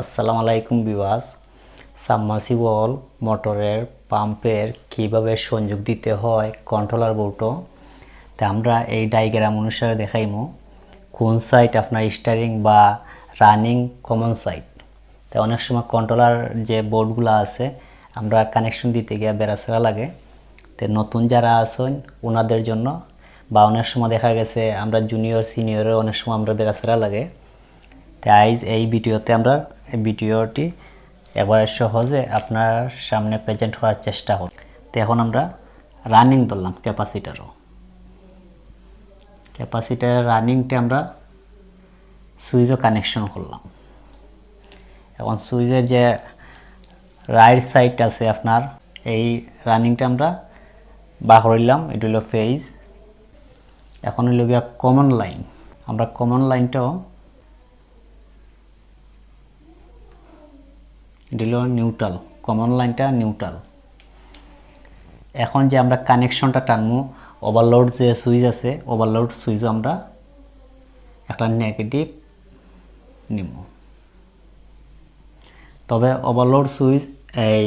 আসসালামু আলাইকুম বিওয়াস সাবমার্সিবল মোটরের পাম্পের কীভাবে সংযোগ দিতে হয় কন্ট্রোলার বোর্ডও। তা আমরা এই ডায়গ্রাম অনুসারে দেখাইমু। কোন সাইট আপনার স্টারিং বা রানিং কমন সাইট তো অনেক সময় কন্ট্রোলার যে বোর্ডগুলো আছে, আমরা কানেকশন দিতে গিয়ে বেড়াচেরা লাগে। তো নতুন যারা আছেন, ওনাদের জন্য বা অনেক সময় দেখা গেছে আমরা জুনিয়র সিনিয়রের অনেক সময় আমরা বেড়াচেরা লাগে। তাই আইজ এই ভিডিওতে আমরা ভিডিওটি একবারে সহজে আপনার সামনে প্রেজেন্ট হওয়ার চেষ্টা করব। তো এখন আমরা রানিং ধরলাম ক্যাপাসিটারও ক্যাপাসিটার রানিংটা আমরা সুইচও কানেকশন করলাম। এখন সুইচের যে রাইট সাইড আছে আপনার, এই রানিংটা আমরা বা করিলাম এটা হলো ফেজ এখন হইল গিয়া কমন লাইন আমরা কমন লাইনটাও দিল নিউট্রাল কমন লাইনটা নিউট্রাল এখন যে আমরা কানেকশনটা টানবো ওভারলোড যে সুইচ আছে ওভারলোড সুইচও আমরা একটা নেগেটিভ নিব। তবে ওভারলোড সুইচ এই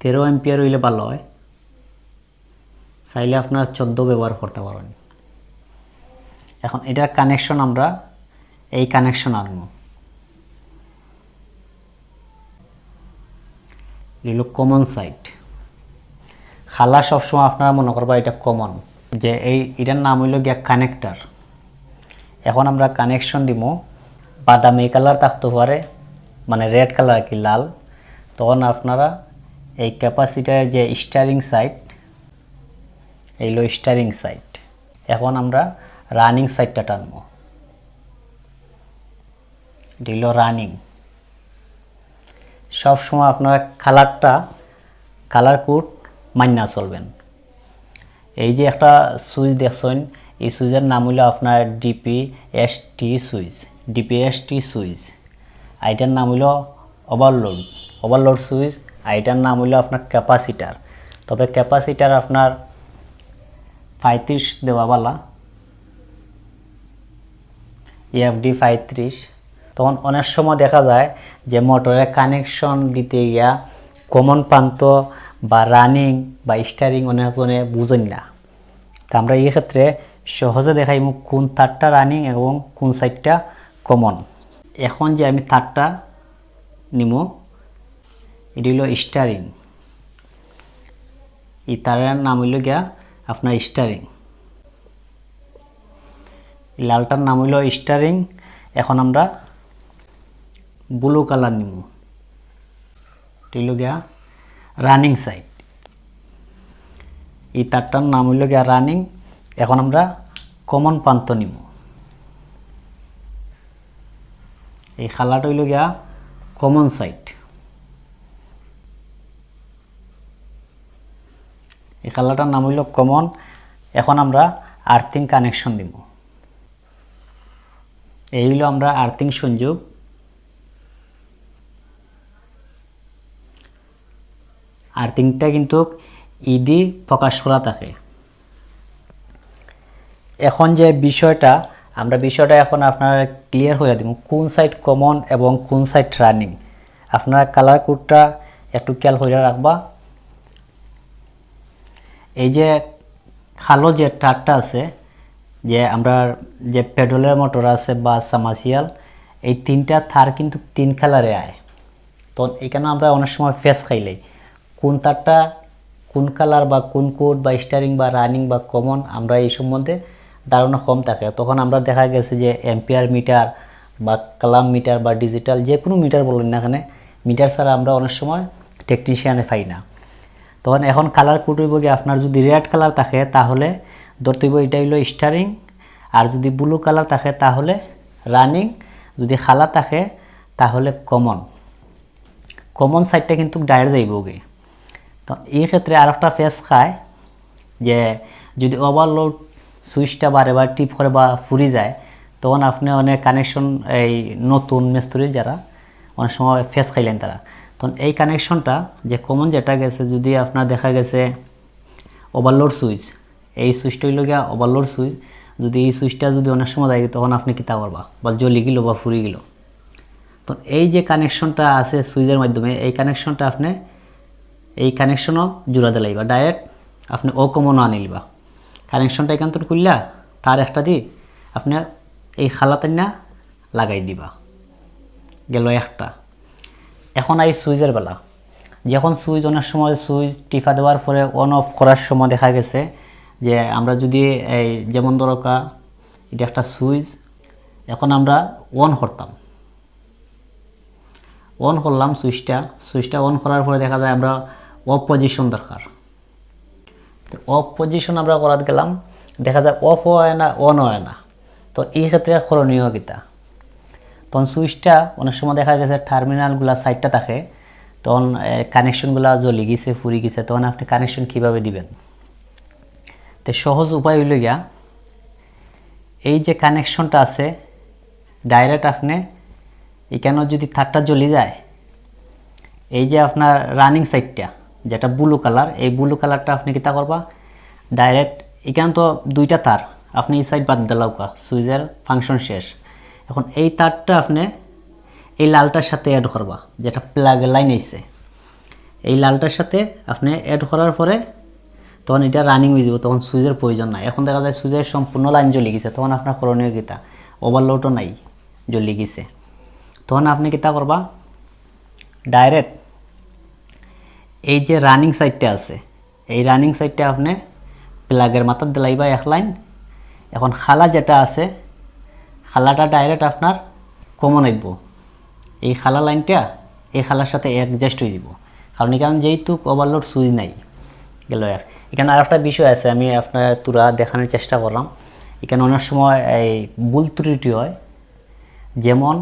তেরো এম্পিয়ার হইলে ভালো হয়। চাইলে আপনার চোদ্দ ব্যবহার করতে পারেন। এখন এটার কানেকশন আমরা, এই কানেকশন আনব। এগুলো কমন সাইট খালা সবসময় আপনারা মনে করবা এটা কমন যে এই এটার নাম হইল গিয়া কানেক্টার এখন আমরা কানেকশন দিব বাদামি কালার থাকতে পারে মানে রেড কালার কি, লাল। তখন আপনারা এই ক্যাপাসিটারের যে স্টারিং সাইট এইগুলো স্টারিং সাইট এখন আমরা রানিং সাইটটা টানবো। এটা রানিং সবসময় আপনারা কালারটা, কালার কোড মান্যা চলবেন। এই যে একটা সুইচ দেখছেন, এই সুইচের নাম হলো আপনার DP S T switch DP S T switch. আইটার নাম হলো ওভারলোড ওভারলোড সুইচ, আইটার নাম হলো আপনার ক্যাপাসিটার। তবে ক্যাপাসিটার আপনার পঁয়ত্রিশ দেওয়াওয়ালা এফডি পঁয়ত্রিশ তখন অনেক সময় দেখা যায় যে মোটরে কানেকশন দিতে গিয়া কমন প্রান্ত বা রানিং বা স্টারিং অনেক জনে বুঝেন না। তা আমরা এই ক্ষেত্রে সহজে দেখাই কোন তারটা রানিং এবং কোন সাইডটা কমন এখন যে আমি তারটা নিব এটি হলো স্টারিং এই তারের নাম হইল গিয়া আপনার স্টারিং লালটার নাম হইল স্টারিং এখন আমরা ব্লু কালার নিব। গিয়া রানিং সাইড এই তারটার নাম হইল গিয়া রানিং এখন আমরা কমন প্রান্ত নিব। এই খালাটা হইল গিয়া কমন সাইড এই কালারটার নাম হইল কমন এখন আমরা আর্থিং কানেকশন দিব এই হইল আমরা আর্থিং সংযোগ। আর্থিংটা কিন্তু ইদি প্রকাশ করা থাকে। এখন যে বিষয়টা, আমরা বিষয়টা এখন আপনারা ক্লিয়ার হয়ে দিব। কোন সাইড কমন এবং কোন সাইড রানিং আপনারা কালার কোডটা একটু খেয়াল করে রাখবা। এই যে খালো যে টারটা আছে, যে আমরা যে পেডলের মোটর আছে বা সামাসিয়াল, এই তিনটা থার কিন্তু তিন কালারে আয়। তো এখানে আমরা অনেক সময় ফেস খাইলাই। কোন তারটা, কোন কালার বা কোন কোড বা স্টারিং বা রানিং বা কমন আমরা এই সম্বন্ধে ধারণা কম থাকে। তখন আমরা দেখা গেছে যে এম্পিয়ার মিটার বা কালাম মিটার বা ডিজিটাল যে কোনো মিটার বলুন না এখানে মিটার ছাড়া আমরা অনেক সময় টেকনিশিয়ানে পাই না। তখন এখন কালার কোড হইব গিয়ে আপনার যদি রেড কালার থাকে, তাহলে ধরতে হইব এটা হইল স্টারিং আর যদি ব্লু কালার থাকে, তাহলে রানিং যদি খালা থাকে, তাহলে কমন কমন সাইডটা কিন্তু ডায়ের যাইব গে তো এই ক্ষেত্রে আর একটা ফেস খায় যে যদি ওভারলোড সুইচটা বারে বার টিপ করে বা ফুরি যায়, তখন আপনি অনেক কানেকশন এই নতুন মিস্ত্রি যারা অনেক সময় ফেস খাইলেন তারা। তখন এই কানেকশনটা যে কমন যেটা গেছে, যদি আপনার দেখা গেছে ওভারলোড সুইচ এই সুইচটা হইল গিয়া ওভারলোড সুইচ যদি এই সুইচটা যদি অনেক সময় যায়, তখন আপনি কিতা করবা? বা জ্বলি গেল বা ফুরি গেল। তো এই যে কানেকশনটা আছে সুইচের মাধ্যমে, এই কানেকশনটা আপনি এই কানেকশনও জোড়া দিলাইবা ডাইরেক্ট আপনি ও কমনও আনিলবা কানেকশনটা এখান থেকে খুললা, তার একটা দি আপনি এই খালাতে না লাগাই দিবা। গেল একটা। এখন এই সুইচের বেলা। যখন সুইচ অনেক সময় সুইচ টিফা দেওয়ার পরে অন অফ করার সময় দেখা গেছে যে আমরা যদি এই যেমন দরকা এটা একটা সুইচ, এখন আমরা অন করতাম। অন করলাম সুইচটা সুইচটা অন করার পরে দেখা যায় আমরা অফ পজিশন দরকার। তো অফ পজিশন আমরা করাতে গেলাম, দেখা যায় অফ হয় না অন হয় না। তো এই ক্ষেত্রে করণীয় কিতা? তখন সুইচটা অনেক সময় দেখা গেছে টার্মিনালগুলা সাইডটা থাকে, তখন কানেকশনগুলা জ্বলি গেছে, ফুরি গেছে, তখন আপনি কানেকশন কীভাবে দিবেন? তো সহজ উপায় হইল গিয়া, এই যে কানেকশনটা আছে ডাইরেক্ট আপনি, এখানেও যদি তারটা জ্বলি যায়, এই যে আপনার রানিং সাইডটা যেটা ব্লু কালার এই ব্লু কালারটা আপনি কিতা করবা? ডাইরেক্ট এখানে তো দুইটা তার, আপনি এই সাইড বাদ দিলাও কা সুইচের ফাংশন শেষ। এখন এই তারটা আপনি এই লালটার সাথে অ্যাড করবা, যেটা প্লাগ লাইন আইছে। এই লালটার সাথে আপনি অ্যাড করার পরে তখন এটা রানিং হয়ে যাব, তখন সুইচের প্রয়োজন নাই। এখন দেখা যায় সুইচের সম্পূর্ণ লাইন জ্বলে গেছে, তখন আপনার করণীয় কিতা? ওভারলোডও নাই, জ্বলে গেছে। তখন আপনি কিতা করবা? ডাইরেক্ট এই যে রানিং সাইডটা আছে, এই রানিং সাইডটা আপনি প্লাগের মাথার দিলাইবা এক লাইন এখন খালা যেটা আছে, খালাটা ডাইরেক্ট আপনার কমন আসব এই খালা লাইনটা এই খালার সাথে অ্যাডজাস্ট হয়ে যাব। কারণ এখানে যেহেতু ওভারলোড সুইচ নাই, গেল এক। এখানে আর একটা বিষয় আছে, আমি আপনার তুরা দেখানোর চেষ্টা করলাম। এখানে অনেক সময় এই ভুল ত্রুটি হয়, যেমন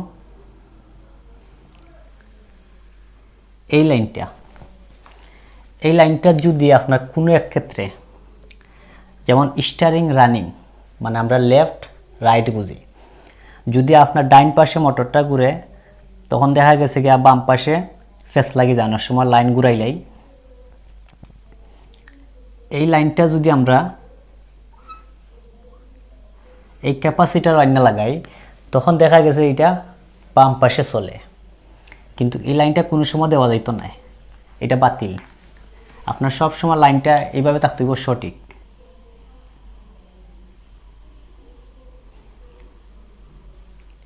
এই লাইনটা এই লাইনটা যদি আপনার কোনো এক ক্ষেত্রে, যেমন স্টারিং রানিং মানে আমরা লেফট, রাইট বুঝি। যদি আপনার ডাইন পাশে মোটরটা ঘুরে, তখন দেখা গেছে গিয়া বাম পাশে ফেস লাগি অনেক সময় লাইন ঘুরাইলাই। এই লাইনটা যদি আমরা এই ক্যাপাসিটার আইনা লাগাই, তখন দেখা গেছে এটা বাম পাশে চলে। কিন্তু এই লাইনটা কোনো সময় দেওয়া যাইতো না, এটা বাতিল। আপনার সব সময় লাইনটা এইভাবে থাকতে হইব সঠিক।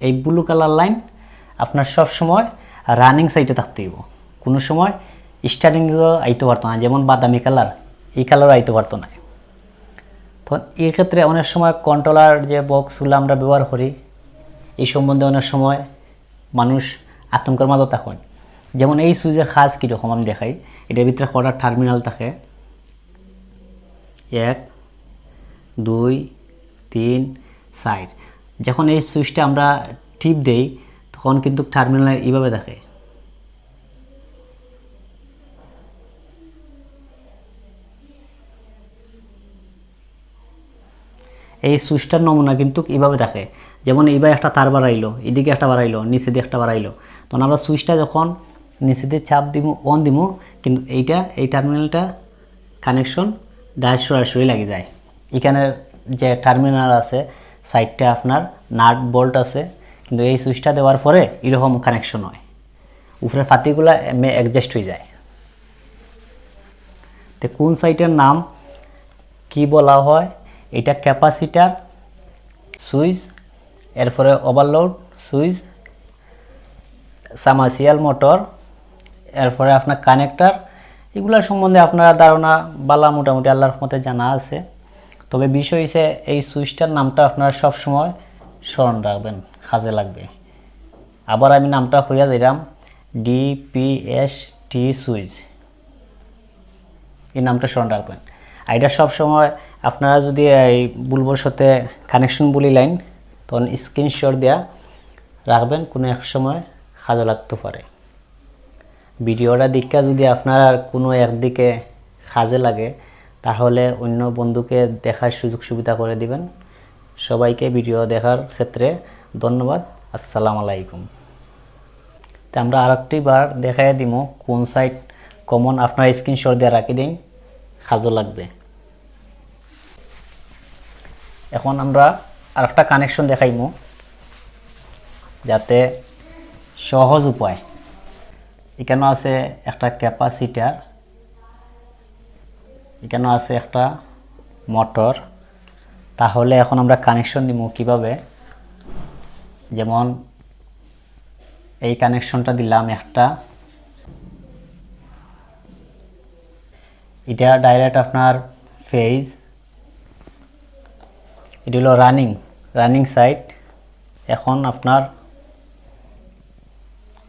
এই ব্লু কালার লাইন আপনার সব সময় রানিং সাইডে থাকতে হইব। কোনো সময় স্টার্টিংও আইতে পারতো না, যেমন বাদামি কালার এই কালারও আইতে পারতো না। তো এই ক্ষেত্রে অনেক সময় কন্ট্রোলার যে বক্সগুলো আমরা ব্যবহার করি, এই সম্বন্ধে অনেক সময় মানুষ আতঙ্কের মাঝে তখন যেমন এই সুইচের খাস কীরকম আমি দেখাই। এটার ভিতরে কটা টার্মিনাল থাকে? এক, দুই, তিন সাইড যখন এই সুইচটা আমরা টিপ দেই, তখন কিন্তু টার্মিনাল এইভাবে দেখে। এই সুইচটার নমুনা কিন্তু এইভাবে দেখে। যেমন এইবার একটা তার বাড়াইলো, এদিকে একটা বাড়াইলো নিচে দিয়ে একটা বাড়াইলো। তখন আমরা সুইচটা যখন নিচে দিয়ে চাপ দিব অন দিব কিন্তু এইটা, এই টার্মিনালটা কানেকশন ডাইরেক্ট সরাসরি লাগে যায়। এখানে যে টার্মিনাল আছে সাইডটা আপনার নাট বোল্ট আছে, কিন্তু এই সুইচটা দেওয়ার পরে এরকম কানেকশন হয়। উপরে ফাতিগুলো অ্যাডজাস্ট হয়ে যায়। তো কোন সাইটের নাম কি বলা হয়? এটা ক্যাপাসিটার সুইচ এরপরে ওভারলোড সুইচ সামাসিয়াল মোটর এরপরে আপনার কানেক্টার এগুলোর সম্বন্ধে আপনারা ধারণা বালা মোটামুটি আল্লাহর মতে জানা আছে। তবে বিষয় হচ্ছে এই সুইচটার নামটা আপনারা সবসময় স্মরণ রাখবেন, কাজে লাগবে। আবার আমি নামটা হইয়া দিলাম ডিপিএস টি সুইচ। এই নামটা স্মরণ রাখবেন। আর এটা সবসময় আপনারা যদি এই বুলবোর সাথে কানেকশন বলি লাইন তখন স্ক্রিনশট দেওয়া রাখবেন, কোনো এক সময় কাজে লাগতে পারে। ভিডিওটা দীক্ষা যদি আপনার আর কোনো একদিকে কাজে লাগে, তাহলে অন্য বন্ধুকে দেখার সুযোগ সুবিধা করে দিবেন। সবাইকে ভিডিও দেখার ক্ষেত্রে ধন্যবাদ। আসসালামু আলাইকুম। তা আমরা আরেকটি বার দেখাই দিব কোন সাইট কমন আপনার স্ক্রিনশট দিয়ে রাখি দিন কাজও লাগবে। এখন আমরা আরেকটা কানেকশন দেখাইমু, যাতে সহজ উপায় এখানে আছে একটা ক্যাপাসিটার এখানে আছে একটা মোটর। তাহলে এখন আমরা কানেকশন দিব কীভাবে? যেমন এই কানেকশনটা দিলাম একটা। এটা ডাইরেক্ট আপনার ফেজ এটি হলো রানিং রানিং সাইট এখন আপনার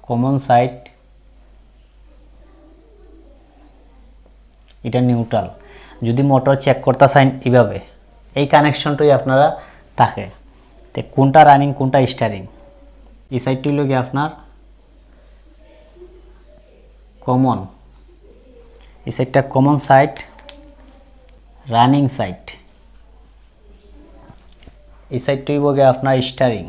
কমন সাইট এটা নিউট্রাল যদি মোটর চেক করতে চান এইভাবে, এই কানেকশনটাই আপনারা থাকে। তো কোনটা রানিং কোনটা স্টারিং এই সাইডটি হলো গিয়ে আপনার কমন এই সাইডটা কমন সাইট রানিং সাইট এই সাইডটি বগে আপনার স্টারিং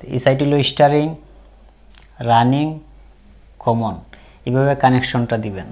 এই সাইড হলো স্টারিং রানিং কমন এভাবে কানেকশনটা দিবেন।